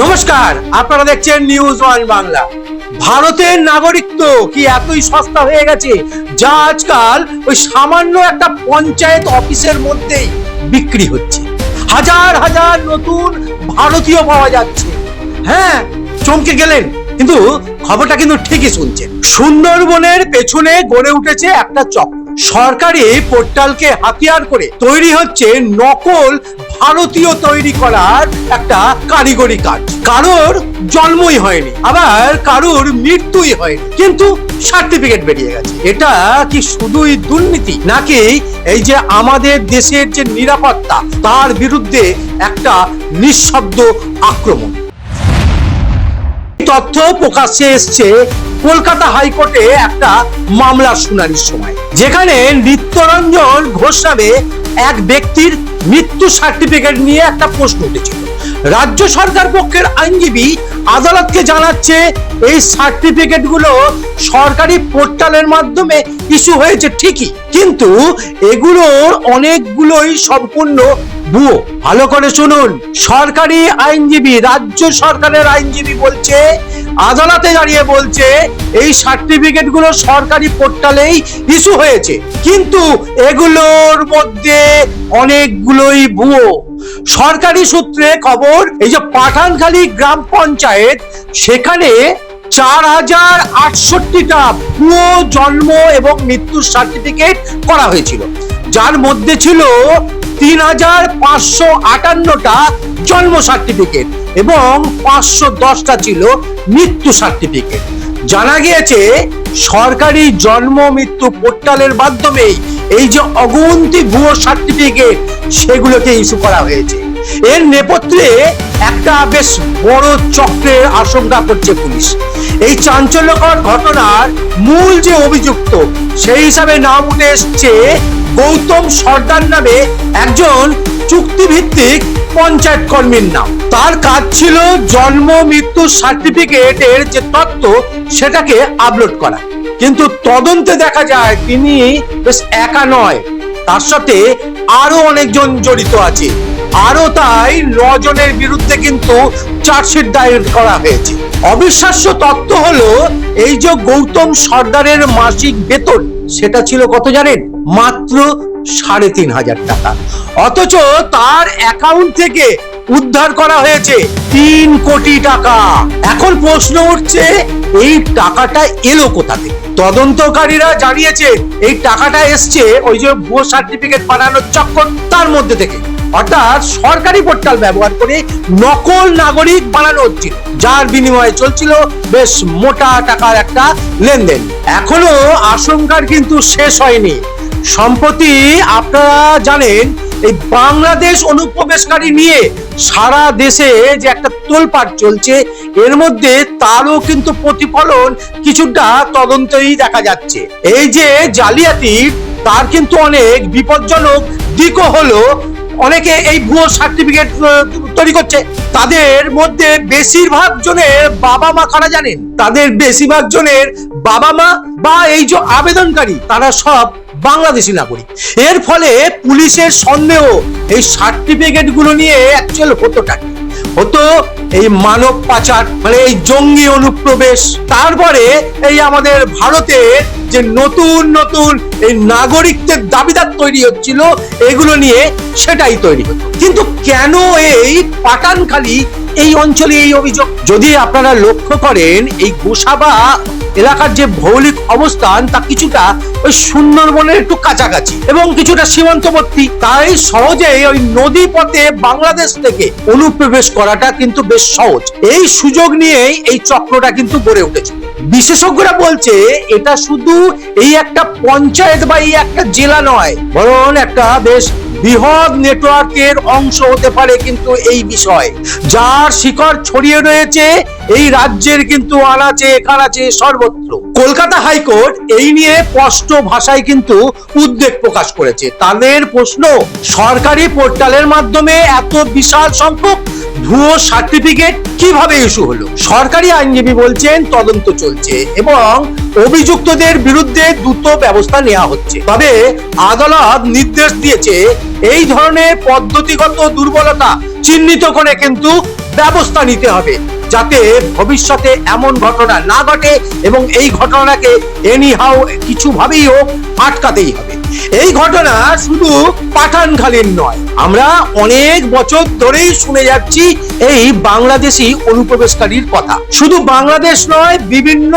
নমস্কার, আপনারা দেখছেন নিউজ ওয়ান বাংলা ভারতের নাগরিকত্ব কি এতই সস্তা হয়ে গেছে যা আজকাল ওই সামান্য একটা পঞ্চায়েত অফিসের মধ্যেই বিক্রি হচ্ছে। হাজার হাজার নতুন ভারতীয় পাওয়া যাচ্ছে। হ্যাঁ চমকে গেলেন, কিন্তু খবরটা কিন্তু ঠিকই শুনছেন। সুন্দরবনের পেছনে গড়ে উঠেছে একটা চক্র। সরকারি পোর্টালকে হাতিয়ার করে তৈরি হচ্ছে নকল ভারতীয় তৈরি করার একটা কারিগরি কাজ। কারোর জন্মই হয়নি, আবার কারোর মৃত্যুই হয়নি, কিন্তু সার্টিফিকেট বেরিয়ে গেছে। এটা কি শুধুই দুর্নীতি, নাকি এই যে আমাদের দেশের যে নিরাপত্তা, তার বিরুদ্ধে একটা নিঃশব্দ আক্রমণ? তথ্য প্রকাশ্যে এসছে কলকাতা হাইকোর্টে একটা মামলার শুনানির সময়, যেখানে নিত্যরঞ্জন ঘোষ নামে এক ব্যক্তির মৃত্যু সার্টিফিকেট নিয়ে একটা প্রশ্ন উঠেছিল। রাজ্য সরকার পক্ষের আইনজীবী আদালতকে জানাচ্ছে এই সার্টিফিকেটগুলো সরকারি পোর্টালের মাধ্যমে ইস্যু হয়েছে ঠিকই, কিন্তু এগুলোর অনেকগুলোই সম্পূর্ণ ভুয়ো ভালো করে শুনুন। সরকারি আইনজীবী, রাজ্য সরকারের আইনজীবী বলছে, আদালতে দাঁড়িয়ে বলছে, এই সার্টিফিকেটগুলো সরকারি পোর্টালেই ইস্যু হয়েছে। কিন্তু এগুলোর মধ্যে অনেকগুলোই ভুয়ো সরকারি সূত্রে খবর, এই যে পাঠানখালী গ্রাম পঞ্চায়েত, সেখানে চার হাজার আটষট্টিটা ভুয়ো জন্ম এবং মৃত্যুর সার্টিফিকেট করা হয়েছিল। যার মধ্যে ছিল তিন হাজার পাঁচশো আটান্নটা জন্ম সার্টিফিকেট এবং পাঁচশো দশটা ছিল মৃত্যু সার্টিফিকেট জানা গিয়েছে, সরকারি জন্ম মৃত্যু পোর্টালের মাধ্যমেই এই যে অগুন্তি ভুয়ো সার্টিফিকেট সেগুলোকে ইস্যু করা হয়েছে। এর নেপথ্যে একটা বেশ বড় চক্রের আশঙ্কা করছে পুলিশ। এই চাঞ্চল্যকর ঘটনার মূল যে অভিযুক্ত, সেই হিসাবে নাম উঠে এসছে গৌতম সর্দার নামে একজন চুক্তিভিত্তিক পঞ্চায়েত কর্মীর নাম। তার কাজ ছিল জন্ম, মৃত্যু সার্টিফিকেটের যে তথ্য সেটাকে আপলোড করা। কিন্তু তদন্তে দেখা যায় তিনি বেশ একা নয়, তার সাথে আরও অনেকজন জড়িত আছে। আরও তাই নজনের বিরুদ্ধে কিন্তু চার্জশিট দায়ের করা হয়েছে। অবিশ্বাস্য তথ্য হলো, এই যে গৌতম সর্দারের মাসিক বেতন, সেটা ছিল কত জানেন? মাত্র সাড়ে তিন হাজার টাকা। অথচ তার অ্যাকাউন্ট থেকে উদ্ধার করা হয়েছে তিন কোটি টাকা। এখন প্রশ্ন উঠছে, এই টাকাটা এলো কোথা থেকে? তদন্তকারীরা জানিয়েছে, এই টাকাটা এসছে ওই যে ভুয়ো সার্টিফিকেট বানানোর চক্কর তার মধ্যে থেকে। অর্থাৎ সরকারি পোর্টাল ব্যবহার করে নকল নাগরিক বানানো হচ্ছিল যার বিনিময়ে চলছিল বেশ মোটা টাকার একটা লেনদেন। এখনও আশঙ্কার কিন্তু শেষ হয়নি। সম্প্রতি আপনারা জানেন, এই বাংলাদেশ অনুপ্রবেশকারী নিয়ে সারা দেশে যে একটা তোলপাট চলছে, এর মধ্যে তারও কিন্তু প্রতিফলন কিছুটা তদন্তই দেখা যাচ্ছে। এই যে জালিয়াতির তার কিন্তু অনেক বিপজ্জনক দিকও হলো। অনেকে এই ভুয়ো সার্টিফিকেট তৈরি করছে। তাদের মধ্যে বেশিরভাগ জনের বাবা মা কারা জানেন? তাদের বেশিরভাগ জনের বাবা মা বা এই যে আবেদনকারী, তারা সব বাংলাদেশি নাগরিক এর ফলে পুলিশের সন্দেহ এই সার্টিফিকেটগুলো নিয়ে অ্যাকচুয়াল হতোটা? হতো এই মানব পাচার মানে এই জঙ্গি অনুপ্রবেশ, তারপরে এই আমাদের ভারতের যে নতুন নতুন এই নাগরিকদের দাবিদার তৈরি হচ্ছিল, এগুলো নিয়ে সেটাই তৈরি হতো। কিন্তু কেন এই পাটানখালী, এই অঞ্চলে এই অভিযোগ? যদি আপনারা লক্ষ্য করেন, এই গোসাবা এলাকার যে ভৌলিক অবস্থান, তা কিছুটা ওই সুন্দরবনের একটু কাছাকাছি এবং কিছুটা সীমান্তবর্তী। তাই সহজে ওই নদী পথে বাংলাদেশ থেকে অনুপ্রবেশ করাটা কিন্তু বেশ সহজ। এই সুযোগ নিয়েই এই চক্রটা কিন্তু গড়ে উঠেছে। বিশেষজ্ঞরা বলছে এটা শুধু এই একটা পঞ্চায়েত বা এই একটা জেলা নয়, বরং একটা বেশ বৃহৎ নেটওয়ার্কের অংশ হতে পারে কিন্তু এই বিষয়। যার শিকড় ছড়িয়ে রয়েছে এই রাজ্যের কিন্তু আনাচে কানাচে সর্বত্র। কলকাতা হাইকোর্ট এই নিয়ে স্পষ্ট ভাষায় কিন্তু উদ্বেগ প্রকাশ করেছে। তাদের প্রশ্ন, সরকারি পোর্টালের মাধ্যমে এত বিশাল সংখ্যক ভুয়ো সার্টিফিকেট কীভাবে ইস্যু হলো? সরকারি আইনজীবী বলছেন, তদন্ত চলছে এবং অভিযুক্তদের বিরুদ্ধে দ্রুত ব্যবস্থা নেওয়া হচ্ছে। তবে আদালত নির্দেশ দিয়েছে, এই ধরনের পদ্ধতিগত দুর্বলতা চিহ্নিত করে কিন্তু ব্যবস্থা নিতে হবে। যাতে ভবিষ্যতে এমন ঘটনা না ঘটে এবং এই ঘটনাকে এনিহাও কিছুভাবেই হোক আটকাতেই হবে। এই ঘটনা শুধু পাঠানখালীর নয়, আমরা অনেক বছর ধরেই শুনে যাচ্ছি এই বাংলাদেশি অনুপ্রবেশকারীর কথা। শুধু বাংলাদেশ নয়, বিভিন্ন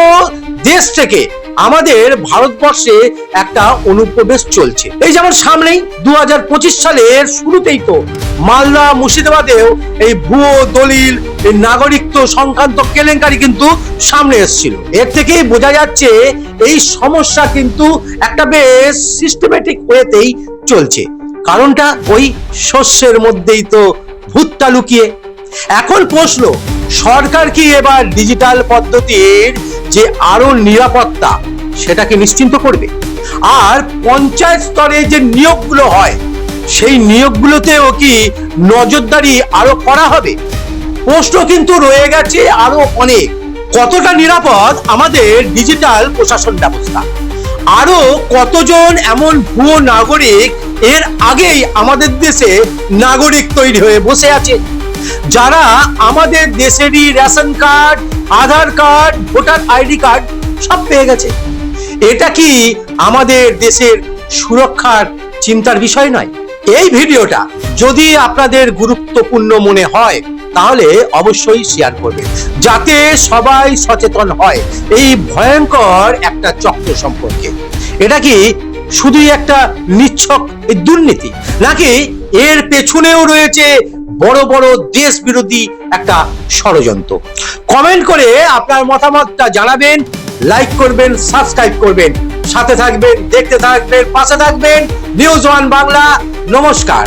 দেশ থেকে আমাদের ভারতবর্ষে একটা অনুপ্রবেশ চলছে। এই যেমন সামনেই দু হাজার পঁচিশ সালের শুরুতেই তো মালদা মুর্শিদাবাদেও এই ভুয়ো দলিল এই নাগরিকত্ব সংক্রান্ত কেলেঙ্কারি কিন্তু সামনে এসেছিল। এর থেকেই বোঝা যাচ্ছে এই সমস্যা কিন্তু একটা বেশ সিস্টেমেটিক ওয়েতেই চলছে। কারণটা ওই শস্যের মধ্যেই তো ভূতটা লুকিয়ে। এখন প্রশ্ন, সরকার কি এবার ডিজিটাল পদ্ধতির যে আরও নিরাপত্তা সেটাকে নিশ্চিন্ত করবে? আর পঞ্চায়েত স্তরে যে নিয়োগগুলো হয়, সেই নিয়োগগুলোতেও কি নজরদারি আরও করা হবে? প্রশ্ন কিন্তু রয়ে গেছে আরও অনেক। কতটা নিরাপদ আমাদের ডিজিটাল প্রশাসন ব্যবস্থা? আরও কতজন এমন ভুয়ো নাগরিক এর আগেই আমাদের দেশে নাগরিক তৈরি হয়ে বসে আছে? যারা আমাদের দেশেরই ration card, Aadhaar card, voter ID card সব পেয়ে গেছে। এটা কি আমাদের দেশের সুরক্ষার চিন্তার বিষয় নয়? এই ভিডিওটা যদি আপনাদের গুরুত্বপূর্ণ মনে হয় তাহলে অবশ্যই শেয়ার করবে। যাতে সবাই সচেতন হয়, এই ভয়ঙ্কর একটা চক্র সম্পর্কে। এটা কি শুধুই একটা নিচ্ছক দুর্নীতি, নাকি এর পেছনেও রয়েছে বড় বড় দেশ বিরোধী একটা ষড়যন্ত্র? কমেন্ট করে আপনার মতামতটা জানাবেন লাইক করবেন সাবস্ক্রাইব করবেন। সাথে থাকবেন, দেখতে থাকবেন, পাশে থাকবেন নিউজ ওয়ান বাংলা নমস্কার।